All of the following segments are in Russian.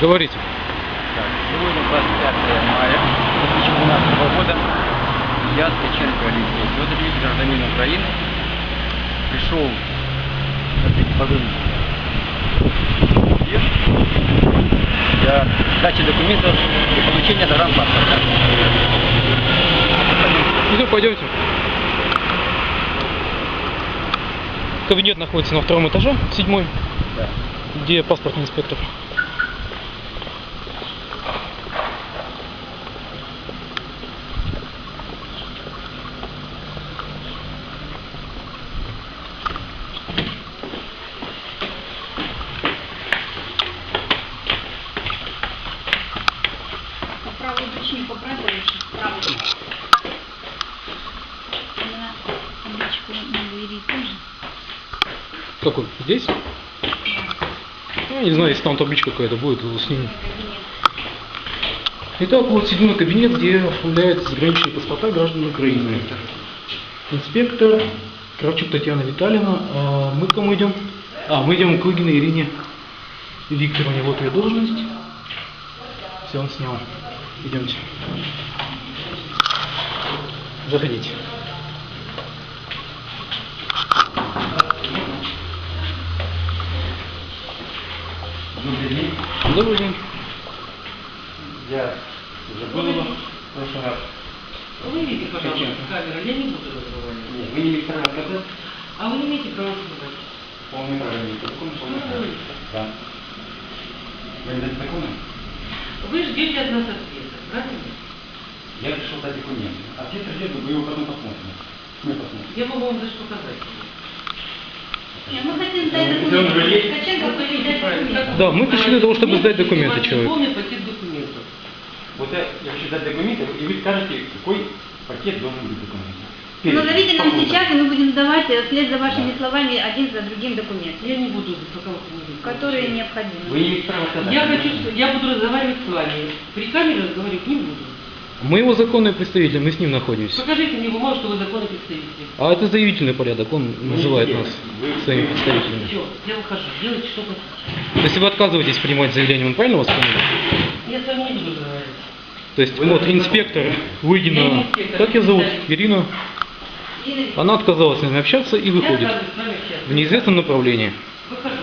Говорите. Так, сегодня 25 мая 2012 года. Я, Ткаченко Алексей Федорович, гражданин Украины, пришел на для сдачи документов для получения загранпаспорта. Ну, пойдемте. Кабинет находится на втором этаже, седьмой, Да. где паспортный инспектор. По праву души не поправишь, право. Она табличку на двери тоже. Какой? Здесь? Ну, не знаю, если там табличка какая-то будет, то снимем. Итак, вот седьмой кабинет, где оформляются заграничные паспорта граждан Украины. Инспектор Кравчук Татьяна Витальевна. А мы к кому идем? А, мы идем к Лыгиной Ирине Викторовне. Вот ее должность. Все, он снял. Идемте. Заходите. Добрый день. Добрый день. Я уже был в прошлый раз. Выведите, пожалуйста, камеру, я не буду разговаривать. Нет, вы не права сказать? А вы не имеете права сказать. Полный права имеете. Закон полный права. Да. Вы не закона? Вы ждете от нас ответа, правильно? Я решил дать документы. Ответ ждет, вы его потом посмотрим. Мы посмотрим. Я могу вам даже показать. Не, он есть? Да, мы пришли для того, чтобы сдать документы человеку. Полный пакет документов. Вот я, я хочу дать документы, и вы скажете, какой пакет должен быть документов. Перед- Назовите нам сейчас, и мы будем сдавать э, вслед за вашими Да. словами один за другим документы, Я не буду, пока вас не которые Вы необходимы. не имеете права сказать. Я хочу, я буду разговаривать с вами. При камере разговаривать не буду. Мы его законные представители, мы с ним находимся. Покажите мне бумагу, что вы законный представитель. А это заявительный порядок, он называет нас Вы- своими представителями. Все, я выхожу. Делайте, что хотите. Если вы отказываетесь принимать заявление, он правильно вас понял? Я с вами не буду разговаривать. То есть Вы вот инспектор Выгина, инспектор, как ее зовут? Ирина. Ирина, Она отказалась с нами общаться и выходит в неизвестном направлении. Выхожу.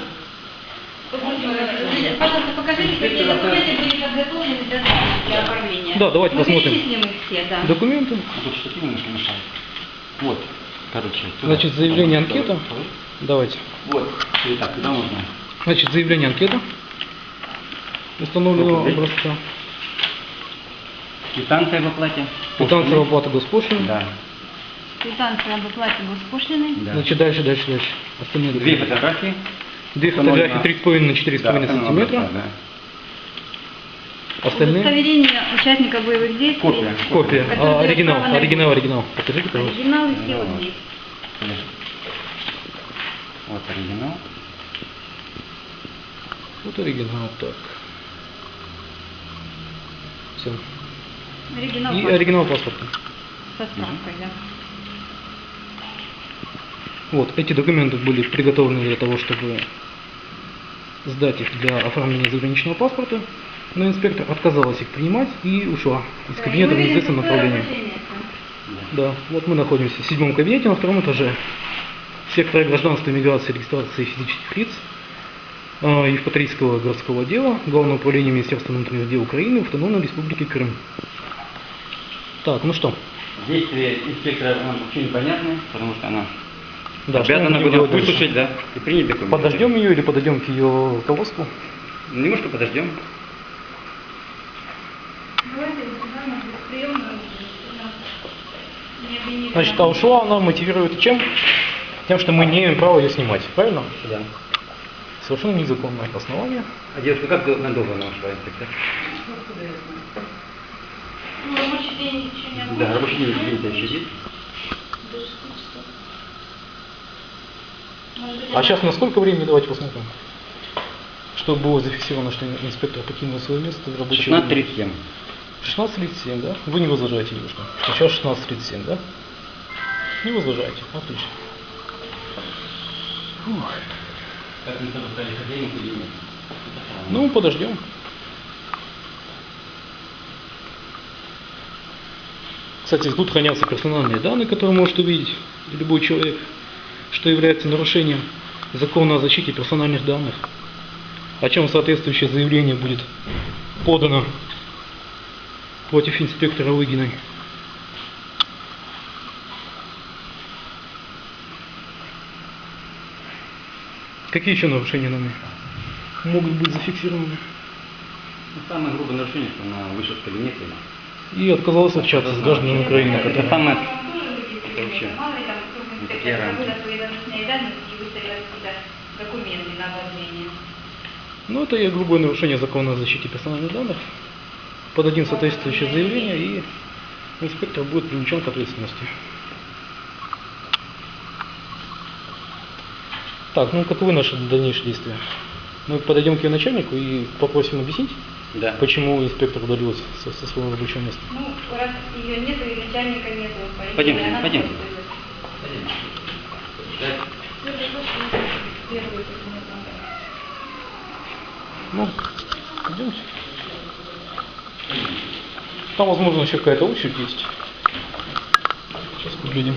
Пожалуйста, покажите, какие документы были подготовлены для. Да, давайте мы посмотрим. перечислим их все, да. Документы. Ну, Тут штатив немножко мешает. Вот, короче. туда. Значит, заявление, Давай, анкета. давай. Давайте. Вот, итак, куда можно? Значит, заявление анкета установленного Сколько здесь? образца. Квитанция в оплате. Квитанция об оплаты госпошлины. Да, Квитанция об оплате госпошлины. да. Значит, дальше, дальше, дальше. Остальные Две документы. фотографии. Две фотографии 3,5 на 4,5 Да, сантиметра. да. Остальные Удостоверение участника боевых действий. Копия. копия. А, оригинал, оригинал, оригинал. Покажите, пожалуйста. Оригиналы все вот Вот. здесь. Вот оригинал. Вот оригинал, так. Все. Оригинал И паспорта. оригинал паспорта. Со справкой, да. Вот, эти документы были приготовлены для того, чтобы сдать их для оформления заграничного паспорта. Но инспектор отказалась их принимать и ушла из кабинета в неизвестном направлении. Да, вот мы находимся в седьмом кабинете на втором этаже. Сектора гражданства, миграции и регистрации физических лиц а, Евпаторийского городского отдела, Главного управления Министерства внутренних дел Украины, Автономной Республики Крым. Так, ну что? Действия инспектора нам вообще непонятны, потому что она Да, обязана была выслушать, да, и принять документы. Подождем ее или подойдем к ее руководству? Немножко подождем. Давайте сюда на приемную. Не обвините Значит, а ушла она мотивирует чем? Тем, что мы не имеем права ее снимать, правильно? Да. Совершенно незаконное основание. А девушка как надолго она ушла, инспектор? Ну, рабочий день еще не Да, рабочий день день-то сидит. А сейчас на сколько времени давайте посмотрим? Чтобы было зафиксировано, что инспектор покинул свое место в рабочее 16.37. 16.37, да? Вы не возражаете, девушка. Сейчас 16.37, да? Не возражаете. Отлично. Фух. Как мы там стали хозяин или нет? Ну, подождем. Кстати, тут хранятся персональные данные, которые может увидеть любой человек, что является нарушением закона о защите персональных данных, о чем соответствующее заявление будет подано против инспектора Выгиной. Какие еще нарушения нами могут быть зафиксированы? Ну, Самое грубое нарушение, что она вышла из кабинета. И отказалась общаться с гражданами Украины, Это которые... самое... Это вообще не такие рамки. Ну, это и грубое нарушение закона о защите персональных данных. Подадим соответствующее заявление, и инспектор будет привлечен к ответственности. Так, ну каковы наши дальнейшие действия? Мы подойдем к ее начальнику и попросим объяснить, Да. почему инспектор удалилась со, со своего рабочего места. Ну, раз ее нету и начальника нету, она пойдемте. удалилась. Ну, идемте. Там, возможно, еще какая-то очередь есть. Сейчас поглядим.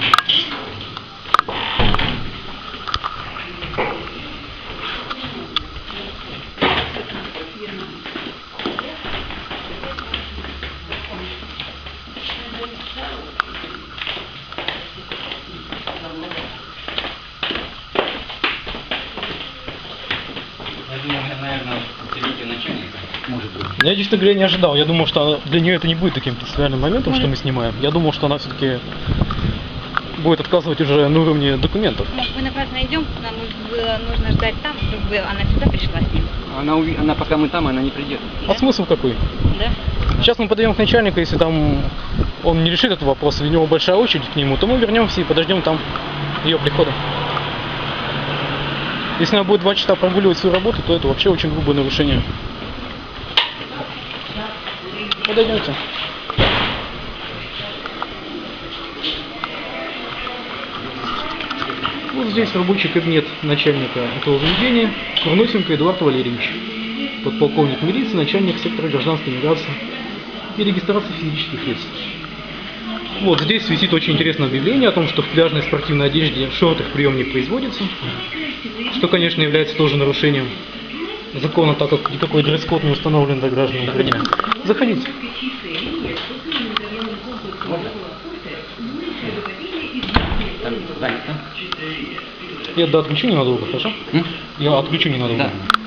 Думаю, наверное, позовите начальника. Может быть. Я, честно говоря, не ожидал. Я думал, что она- для нее это не будет таким принципиальным моментом, что мы снимаем. Я думал, что она все-таки будет отказывать уже на уровне документов. Может, мы напрасно идем, нам было нужно ждать там, чтобы она сюда пришла с ним. Она, уви- она пока мы там, она не придет. А смысл какой? Да? Сейчас мы подойдем к начальнику, если там он не решит этот вопрос, и у него большая очередь к нему, то мы вернемся и подождем там ее прихода. Если она будет два часа прогуливать свою работу, то это вообще очень грубое нарушение. Подойдемте. Вот здесь рабочий кабинет начальника этого заведения Курносенко Эдуард Валерьевич, подполковник милиции, начальник сектора гражданской миграции и регистрации физических лиц. Вот здесь висит очень интересное объявление о том, что в пляжной спортивной одежде в шортах прием не производится, что, конечно, является тоже нарушением закона, так как никакой дресс-код не установлен для граждан Украины. Заходите. Я до отключу ненадолго, хорошо? М? Я отключу ненадолго. Да.